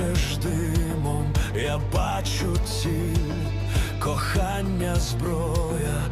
плачеш димом, я бачу ціль, кохання, зброя,